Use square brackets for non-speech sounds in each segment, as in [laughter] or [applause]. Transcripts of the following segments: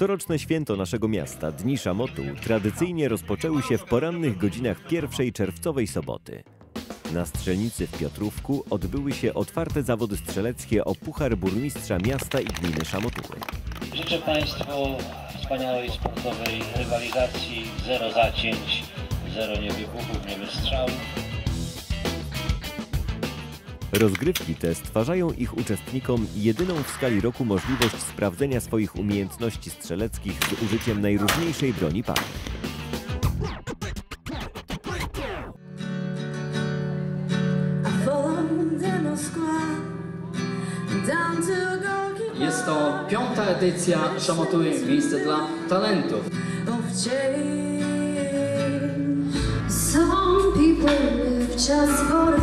Coroczne święto naszego miasta, Dni Szamotu, tradycyjnie rozpoczęły się w porannych godzinach pierwszej czerwcowej soboty. Na strzelnicy w Piotrówku odbyły się otwarte zawody strzeleckie o Puchar Burmistrza Miasta i Gminy Szamotuły. Życzę Państwu wspaniałej sportowej rywalizacji, zero zacięć, zero niewybuchów, niewystrzałów. Rozgrywki te stwarzają ich uczestnikom jedyną w skali roku możliwość sprawdzenia swoich umiejętności strzeleckich z użyciem najróżniejszej broni Gorky Jest to piąta edycja Szamotuły Miejsce dla Talentów. Some people live just for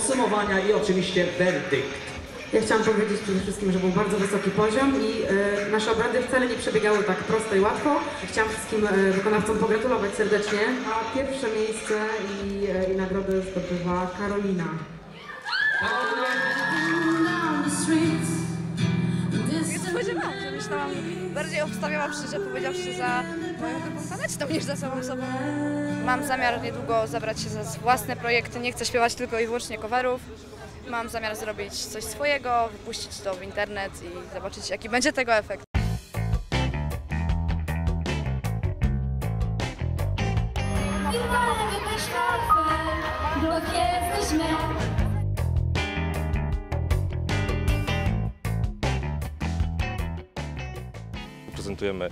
podsumowania i oczywiście werdykt. Ja chciałam powiedzieć przede wszystkim, że był bardzo wysoki poziom i e, nasze obrady wcale nie przebiegały tak prosto i łatwo. Chciałam wszystkim e, wykonawcom pogratulować serdecznie. A pierwsze miejsce i, e, i nagrodę zdobywa Karolina. Nie spodziewałam się, myślałam, bardziej obstawiałam szczerze powiedziawszy za moją drugą taneczną niż za samą sobą. Mam zamiar niedługo zabrać się za własne projekty, nie chcę śpiewać tylko i wyłącznie coverów. Mam zamiar zrobić coś swojego, wypuścić to w internet i zobaczyć jaki będzie tego efekt. Prezentujemy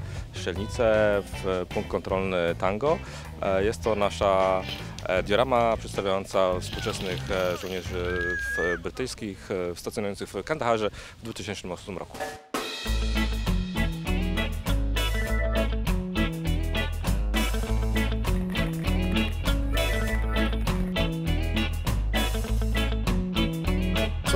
strzelnicę w punkt kontrolny Tango. E, Jest to nasza e, diorama przedstawiająca współczesnych e, żołnierzy brytyjskich stacjonujących w Kandaharze w 2008 roku.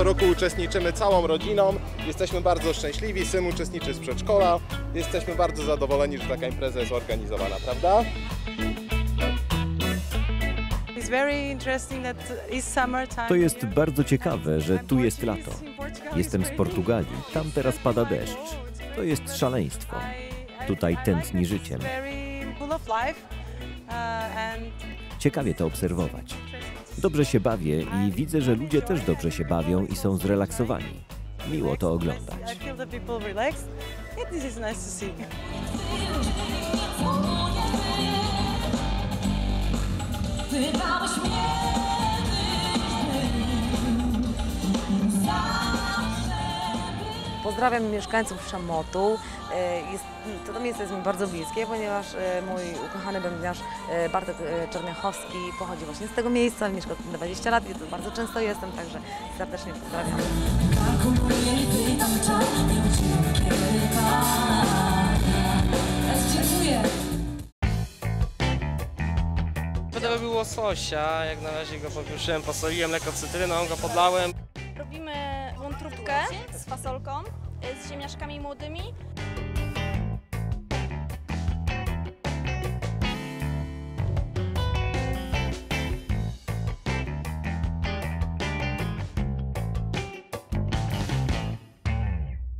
Co roku uczestniczymy całą rodziną. Jesteśmy bardzo szczęśliwi. Syn uczestniczy z przedszkola. Jesteśmy bardzo zadowoleni, że taka impreza jest organizowana, prawda? To jest bardzo ciekawe, że tu jest lato. Jestem z Portugalii, tam teraz pada deszcz. To jest szaleństwo. Tutaj tętni życiem. Uh, Ciekawie to obserwować. Dobrze się bawię i widzę, że ludzie też dobrze się bawią i są zrelaksowani. Miło to oglądać. Feel Pozdrawiam mieszkańców Szamotu. E, Jest, to miejsce jest mi bardzo bliskie, ponieważ e, mój ukochany bębniarz e, Bartek Czerniachowski pochodzi właśnie z tego miejsca, mieszka tu 20 lat i tu bardzo często jestem, także serdecznie pozdrawiam. Będę robił łososia, jak na razie go pokruszyłem, posoliłem lekko cytryną, go podlałem. Fasolką, z ziemniaczkami młodymi.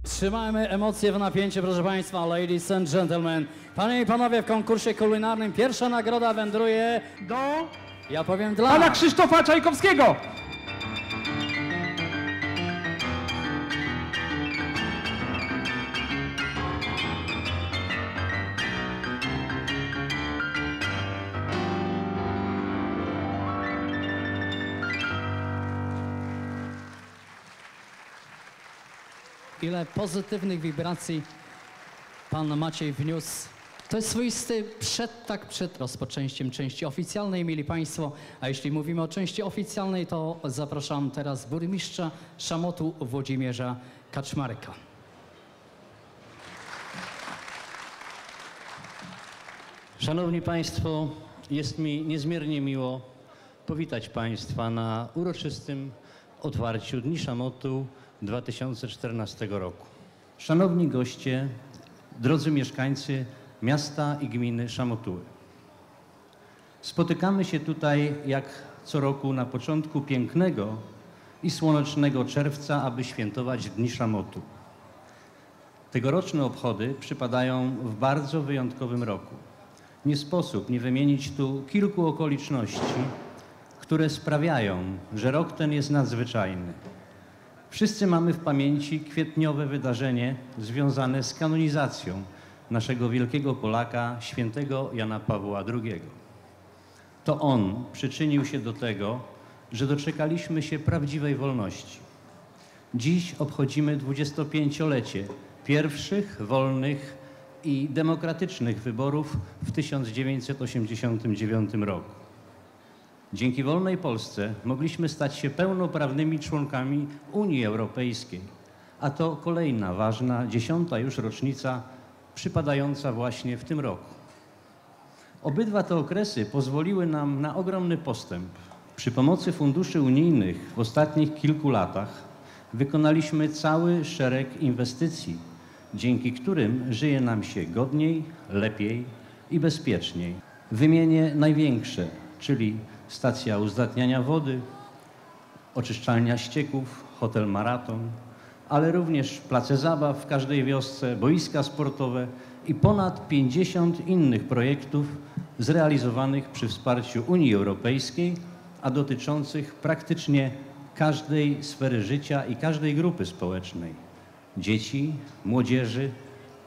Trzymajmy emocje w napięciu, proszę Państwa, ladies and gentlemen. Panie i Panowie, w konkursie kulinarnym pierwsza nagroda wędruje do... Ja powiem dla... Pana Krzysztofa Czajkowskiego! Ile pozytywnych wibracji pan Maciej wniósł. To jest swoisty przed, tak przed rozpoczęciem części oficjalnej, mieli Państwo. A jeśli mówimy o części oficjalnej, to zapraszam teraz burmistrza Szamotu Włodzimierza Kaczmarka. Szanowni Państwo, jest mi niezmiernie miło powitać Państwa na uroczystym otwarciu Dni Szamotu 2014 roku. Szanowni goście, drodzy mieszkańcy miasta i gminy Szamotuły. Spotykamy się tutaj jak co roku na początku pięknego i słonecznego czerwca, aby świętować Dni Szamotu. Tegoroczne obchody przypadają w bardzo wyjątkowym roku. Nie sposób nie wymienić tu kilku okoliczności, które sprawiają, że rok ten jest nadzwyczajny. Wszyscy mamy w pamięci kwietniowe wydarzenie związane z kanonizacją naszego wielkiego Polaka, świętego Jana Pawła II. To on przyczynił się do tego, że doczekaliśmy się prawdziwej wolności. Dziś obchodzimy 25-lecie pierwszych wolnych i demokratycznych wyborów w 1989 roku. Dzięki wolnej Polsce mogliśmy stać się pełnoprawnymi członkami Unii Europejskiej, a to kolejna ważna, dziesiąta już rocznica przypadająca właśnie w tym roku. Obydwa te okresy pozwoliły nam na ogromny postęp. Przy pomocy funduszy unijnych w ostatnich kilku latach wykonaliśmy cały szereg inwestycji, dzięki którym żyje nam się godniej, lepiej i bezpieczniej. Wymienię największe, czyli stacja uzdatniania wody, oczyszczalnia ścieków, hotel Maraton, ale również place zabaw w każdej wiosce, boiska sportowe i ponad 50 innych projektów zrealizowanych przy wsparciu Unii Europejskiej, a dotyczących praktycznie każdej sfery życia i każdej grupy społecznej. Dzieci, młodzieży,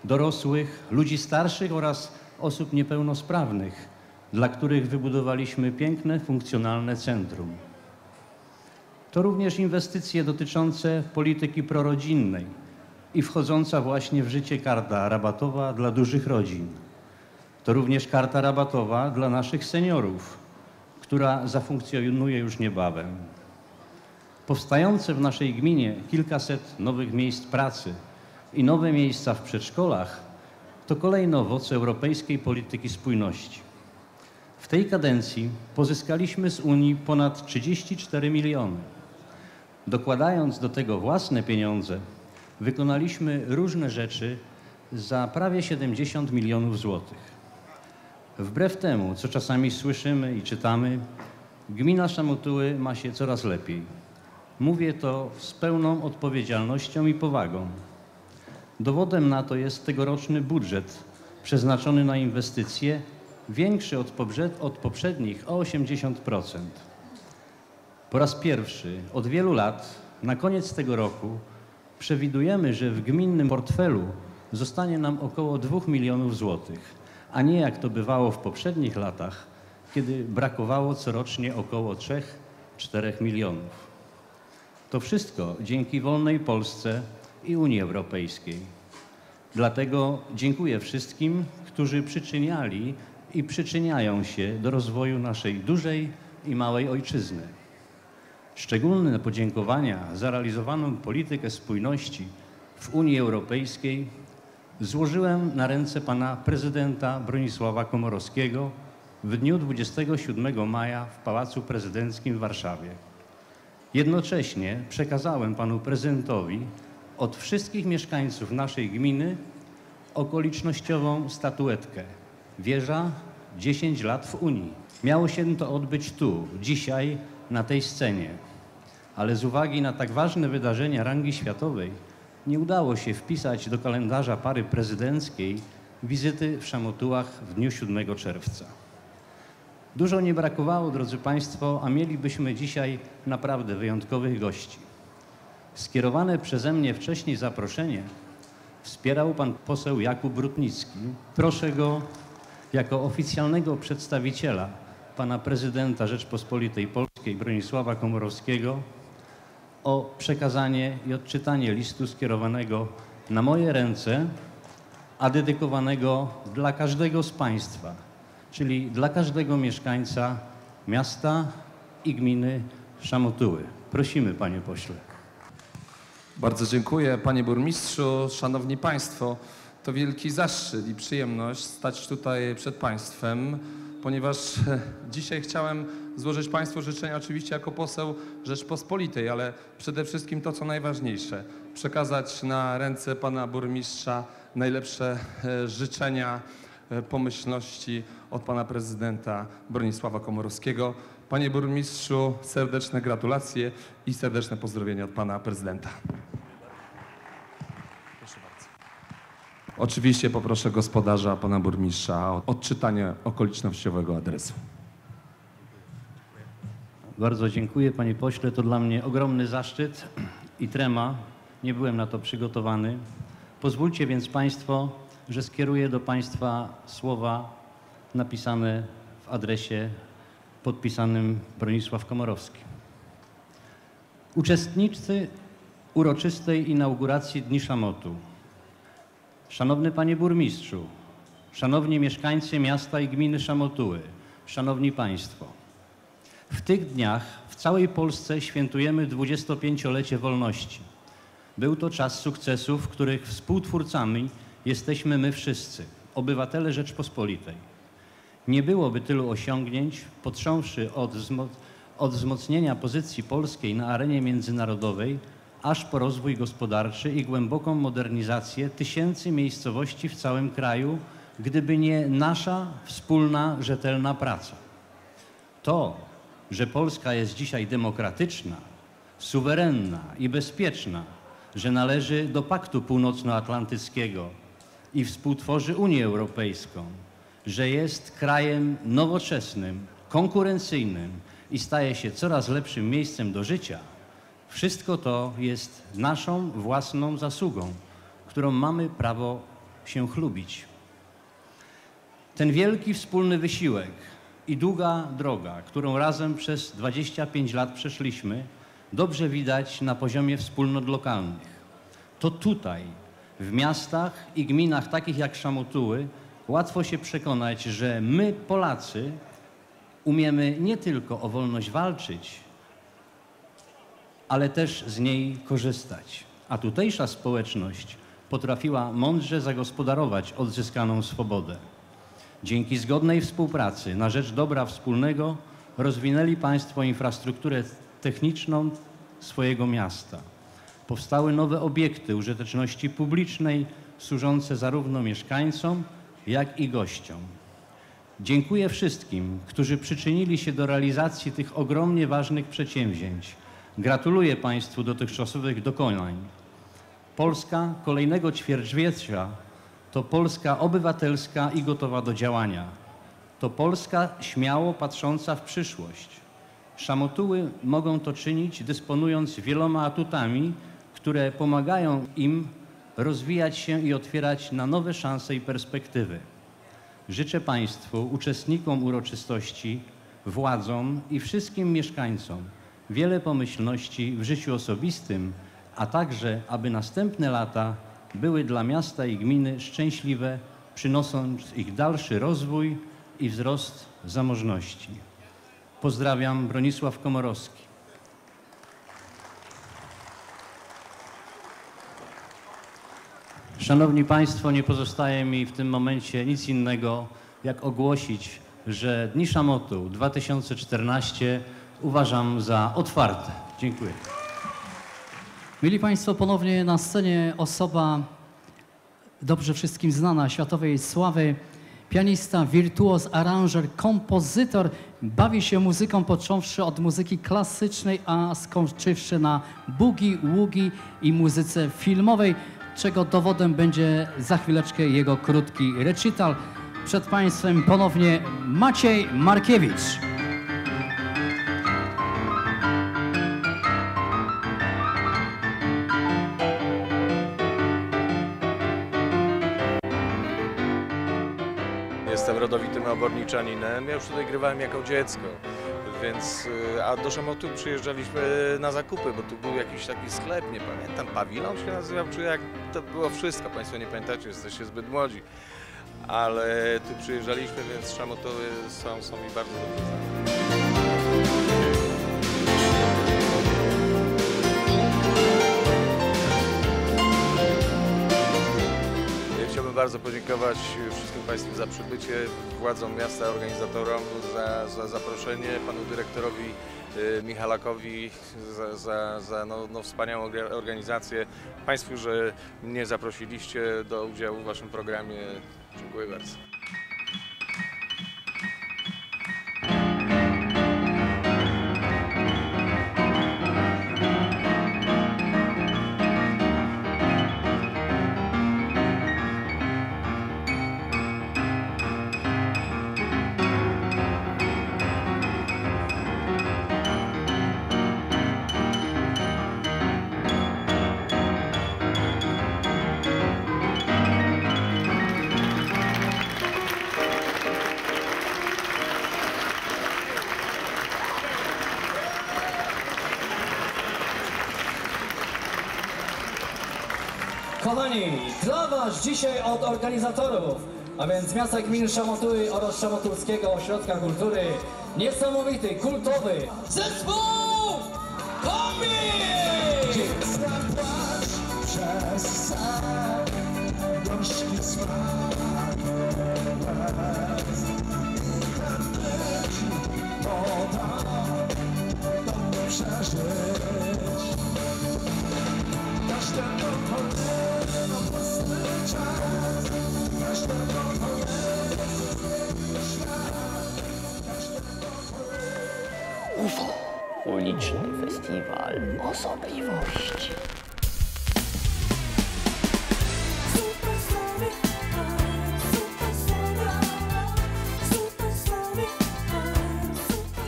dorosłych, ludzi starszych oraz osób niepełnosprawnych, dla których wybudowaliśmy piękne, funkcjonalne centrum. To również inwestycje dotyczące polityki prorodzinnej i wchodząca właśnie w życie karta rabatowa dla dużych rodzin. To również karta rabatowa dla naszych seniorów, która zafunkcjonuje już niebawem. Powstające w naszej gminie kilkaset nowych miejsc pracy i nowe miejsca w przedszkolach to kolejne owoce europejskiej polityki spójności. W tej kadencji pozyskaliśmy z Unii ponad 34 miliony. Dokładając do tego własne pieniądze, wykonaliśmy różne rzeczy za prawie 70 milionów złotych. Wbrew temu, co czasami słyszymy i czytamy, gmina Szamotuły ma się coraz lepiej. Mówię to z pełną odpowiedzialnością i powagą. Dowodem na to jest tegoroczny budżet przeznaczony na inwestycje większy od, poprzednich o 80%. Po raz pierwszy od wielu lat, na koniec tego roku, przewidujemy, że w gminnym portfelu zostanie nam około 2 milionów złotych, a nie jak to bywało w poprzednich latach, kiedy brakowało corocznie około 3-4 milionów. To wszystko dzięki wolnej Polsce i Unii Europejskiej. Dlatego dziękuję wszystkim, którzy przyczyniali i przyczyniają się do rozwoju naszej dużej i małej ojczyzny. Szczególne podziękowania za realizowaną politykę spójności w Unii Europejskiej złożyłem na ręce pana prezydenta Bronisława Komorowskiego w dniu 27 maja w Pałacu Prezydenckim w Warszawie. Jednocześnie przekazałem panu prezydentowi od wszystkich mieszkańców naszej gminy okolicznościową statuetkę Wieża 10 lat w Unii. Miało się to odbyć tu, dzisiaj, na tej scenie. Ale z uwagi na tak ważne wydarzenia rangi światowej nie udało się wpisać do kalendarza pary prezydenckiej wizyty w Szamotułach w dniu 7 czerwca. Dużo nie brakowało, drodzy Państwo, a mielibyśmy dzisiaj naprawdę wyjątkowych gości. Skierowane przeze mnie wcześniej zaproszenie wspierał pan poseł Jakub Brutnicki. Proszę go jako oficjalnego przedstawiciela pana prezydenta Rzeczpospolitej Polskiej Bronisława Komorowskiego o przekazanie i odczytanie listu skierowanego na moje ręce, a dedykowanego dla każdego z Państwa, czyli dla każdego mieszkańca miasta i gminy Szamotuły. Prosimy, Panie Pośle. Bardzo dziękuję Panie Burmistrzu, Szanowni Państwo. To wielki zaszczyt i przyjemność stać tutaj przed Państwem, ponieważ [laughs] dzisiaj chciałem złożyć Państwu życzenia oczywiście jako poseł Rzeczpospolitej, ale przede wszystkim to, co najważniejsze, przekazać na ręce Pana Burmistrza najlepsze e, życzenia, e, pomyślności od Pana Prezydenta Bronisława Komorowskiego. Panie Burmistrzu, serdeczne gratulacje i serdeczne pozdrowienia od Pana Prezydenta. Oczywiście poproszę gospodarza, pana burmistrza o odczytanie okolicznościowego adresu. Bardzo dziękuję Panie Pośle. To dla mnie ogromny zaszczyt i trema. Nie byłem na to przygotowany. Pozwólcie więc Państwo, że skieruję do Państwa słowa napisane w adresie podpisanym Bronisław Komorowski. Uczestnicy uroczystej inauguracji Dni Szamotu. Szanowny Panie Burmistrzu, Szanowni mieszkańcy miasta i gminy Szamotuły, Szanowni Państwo. W tych dniach w całej Polsce świętujemy 25-lecie wolności. Był to czas sukcesów, których współtwórcami jesteśmy my wszyscy, obywatele Rzeczpospolitej. Nie byłoby tylu osiągnięć, począwszy od, wzmo- od wzmocnienia pozycji polskiej na arenie międzynarodowej, aż po rozwój gospodarczy i głęboką modernizację tysięcy miejscowości w całym kraju, gdyby nie nasza wspólna, rzetelna praca. To, że Polska jest dzisiaj demokratyczna, suwerenna i bezpieczna, że należy do Paktu Północnoatlantyckiego i współtworzy Unię Europejską, że jest krajem nowoczesnym, konkurencyjnym i staje się coraz lepszym miejscem do życia, wszystko to jest naszą własną zasługą, którą mamy prawo się chlubić. Ten wielki wspólny wysiłek i długa droga, którą razem przez 25 lat przeszliśmy, dobrze widać na poziomie wspólnot lokalnych. To tutaj, w miastach i gminach takich jak Szamotuły, łatwo się przekonać, że my, Polacy, umiemy nie tylko o wolność walczyć, ale też z niej korzystać. A tutejsza społeczność potrafiła mądrze zagospodarować odzyskaną swobodę. Dzięki zgodnej współpracy na rzecz dobra wspólnego rozwinęli Państwo infrastrukturę techniczną swojego miasta. Powstały nowe obiekty użyteczności publicznej, służące zarówno mieszkańcom, jak i gościom. Dziękuję wszystkim, którzy przyczynili się do realizacji tych ogromnie ważnych przedsięwzięć. Gratuluję Państwu dotychczasowych dokonań. Polska kolejnego ćwierćwiecza to Polska obywatelska i gotowa do działania. To Polska śmiało patrząca w przyszłość. Szamotuły mogą to czynić, dysponując wieloma atutami, które pomagają im rozwijać się i otwierać na nowe szanse i perspektywy. Życzę Państwu, uczestnikom uroczystości, władzom i wszystkim mieszkańcom wiele pomyślności w życiu osobistym, a także, aby następne lata były dla miasta i gminy szczęśliwe, przynosząc ich dalszy rozwój i wzrost zamożności. Pozdrawiam, Bronisław Komorowski. Szanowni Państwo, nie pozostaje mi w tym momencie nic innego, jak ogłosić, że Dni Szamotu 2014 uważam za otwarte. Dziękuję. Mieli Państwo, ponownie na scenie osoba dobrze wszystkim znana, światowej sławy, pianista, wirtuoz, aranżer, kompozytor, bawi się muzyką począwszy od muzyki klasycznej, a skończywszy na boogie, woogie i muzyce filmowej, czego dowodem będzie za chwileczkę jego krótki recital. Przed Państwem ponownie Maciej Markiewicz. Jestem rodowitym oborniczaninem. Ja już tutaj grywałem jako dziecko. więc, y, a do Szamotu przyjeżdżaliśmy na zakupy, bo tu był jakiś taki sklep, nie pamiętam, pawilon się nazywał, czy jak, to było wszystko, Państwo nie pamiętacie, jesteście zbyt młodzi, ale tu przyjeżdżaliśmy, więc Szamotowy są, są mi bardzo dobrze znane. Bardzo podziękować wszystkim Państwu za przybycie, władzom miasta, organizatorom za, za zaproszenie, panu dyrektorowi y, Michalakowi za, za, za no, no, wspaniałą orga- organizację, Państwu, że mnie zaprosiliście do udziału w Waszym programie. Dziękuję bardzo. Kochani, dla Was dzisiaj od organizatorów, a więc miasta gminy Szamotuły oraz Szamotulskiego Ośrodka Kultury, niesamowity, kultowy zespół Kombi! UFO. Uliczny Festiwal Osobliwości.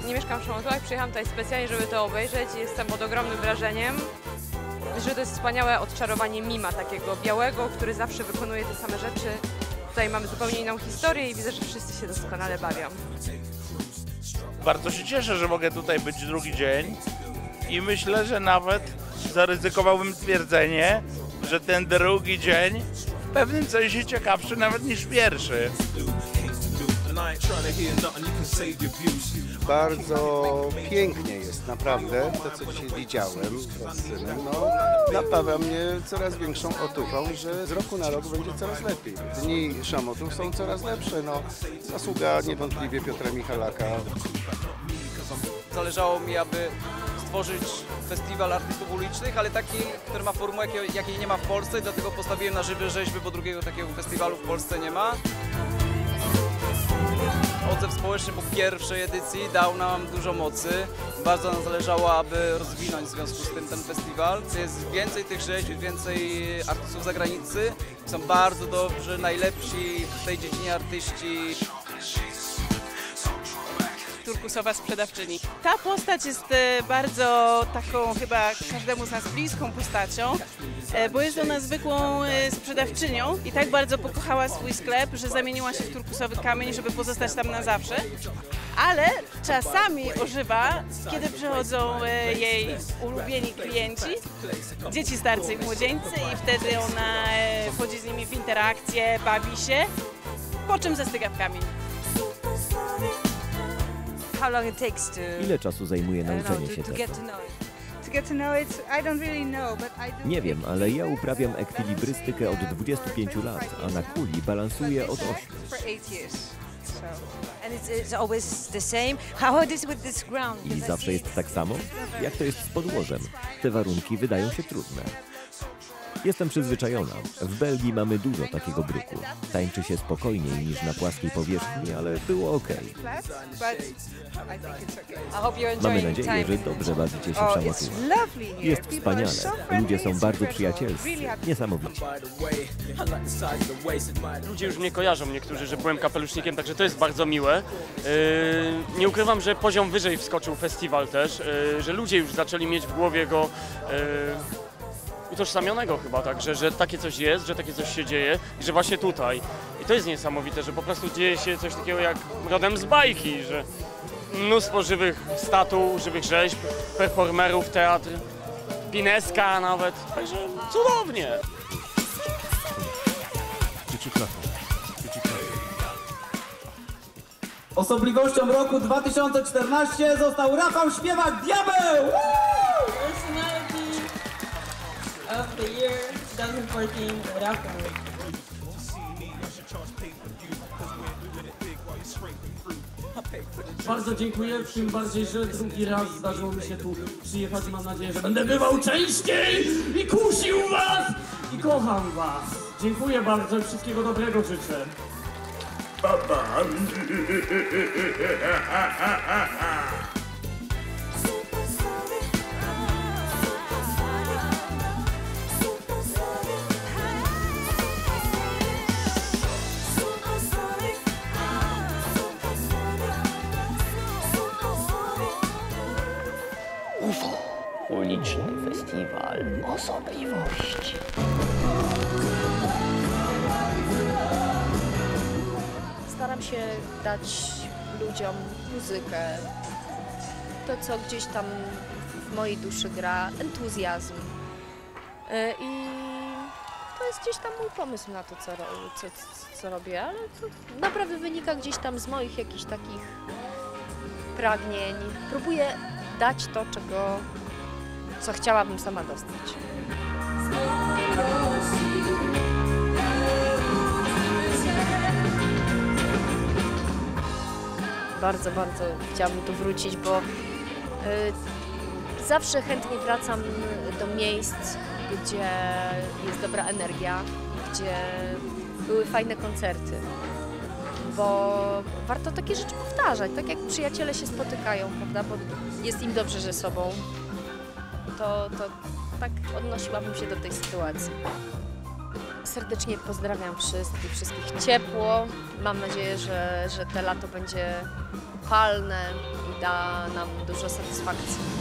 Nie mieszkam w Szamotułach, przyjechałam tutaj specjalnie, żeby to obejrzeć jestem pod ogromnym wrażeniem, że to jest wspaniałe odczarowanie mima takiego białego, który zawsze wykonuje te same rzeczy. Tutaj mamy zupełnie inną historię i widzę, że wszyscy się doskonale bawią. Bardzo się cieszę, że mogę tutaj być drugi dzień i myślę, że nawet zaryzykowałbym twierdzenie, że ten drugi dzień w pewnym sensie ciekawszy nawet niż pierwszy. Bardzo pięknie jest, naprawdę. To, co dzisiaj widziałem z synem, no, napawa mnie coraz większą otuchą, że z roku na rok będzie coraz lepiej. Dni szamotów są coraz lepsze. No, zasługa niewątpliwie Piotra Michalaka. Zależało mi, aby stworzyć festiwal artystów ulicznych, ale taki, który ma formułę, jakiej, jakiej nie ma w Polsce, dlatego postawiłem na żywe rzeźby, bo drugiego takiego festiwalu w Polsce nie ma. Odzew społeczny po pierwszej edycji dał nam dużo mocy. Bardzo nam zależało, aby rozwinąć w związku z tym ten festiwal. Jest więcej tych rzeźb, więcej artystów z zagranicy. Są bardzo dobrzy, najlepsi w tej dziedzinie artyści. turkusowa sprzedawczyni. Ta postać jest e, bardzo taką chyba każdemu z nas bliską postacią, bo jest ona zwykłą e, sprzedawczynią i tak bardzo pokochała swój sklep, że zamieniła się w turkusowy kamień, żeby pozostać tam na zawsze. Ale czasami ożywa, kiedy przychodzą e, jej ulubieni klienci, dzieci, starcy i młodzieńcy i wtedy ona e, wchodzi z nimi w interakcję, bawi się, po czym zastyga w kamień. How long it takes to Ile czasu zajmuje nauczenie to, się to tego? Nie wiem, ale ja uprawiam ekwilibrystykę od 25 lat, a na kuli balansuję od 8. for eight years. So And it's, it's always the same. How it is with this ground? I zawsze jest tak samo? Jak to jest z podłożem? Te warunki wydają się trudne. Jestem przyzwyczajona. W Belgii mamy dużo takiego bruku. Tańczy się spokojniej niż na płaskiej powierzchni, ale było ok. Mamy nadzieję, że dobrze bawicie się w Oh. Jest wspaniale. Ludzie są bardzo przyjacielscy. Niesamowicie. Ludzie już mnie kojarzą niektórzy, że byłem kapelusznikiem, także to jest bardzo miłe. Yy, nie ukrywam, że poziom wyżej wskoczył festiwal też, yy, że ludzie już zaczęli mieć w głowie go yy, utożsamionego chyba, tak, że, że takie coś jest, że takie coś się dzieje i że właśnie tutaj. I to jest niesamowite, że po prostu dzieje się coś takiego jak rodem z bajki, że mnóstwo żywych statuł, żywych rzeźb, performerów, teatr, pineska nawet, także cudownie. Osobliwością roku 2014 został Rafał Śpiewak Diabeł! Year 2014, Rafał. Bardzo dziękuję, tym bardziej, że drugi raz zdarzyło mi się tu przyjechać. Mam nadzieję, że będę bywał częściej i kusił was i kocham was. Dziękuję bardzo i wszystkiego dobrego życzę. Baba. [laughs] osobliwości. Staram się dać ludziom muzykę, to co gdzieś tam w mojej duszy gra, entuzjazm. Y, I to jest gdzieś tam mój pomysł na to, co, co, co robię, ale to naprawdę wynika gdzieś tam z moich jakichś takich pragnień. Próbuję dać to, czego, co chciałabym sama dostać. Bardzo, bardzo chciałabym tu wrócić, bo y, zawsze chętnie wracam do miejsc, gdzie jest dobra energia, gdzie były fajne koncerty. Bo warto takie rzeczy powtarzać, tak jak przyjaciele się spotykają, prawda? Bo jest im dobrze ze sobą. To, to tak odnosiłabym się do tej sytuacji. Serdecznie pozdrawiam wszystkich, wszystkich ciepło. Mam nadzieję, że, że te lato będzie upalne i da nam dużo satysfakcji.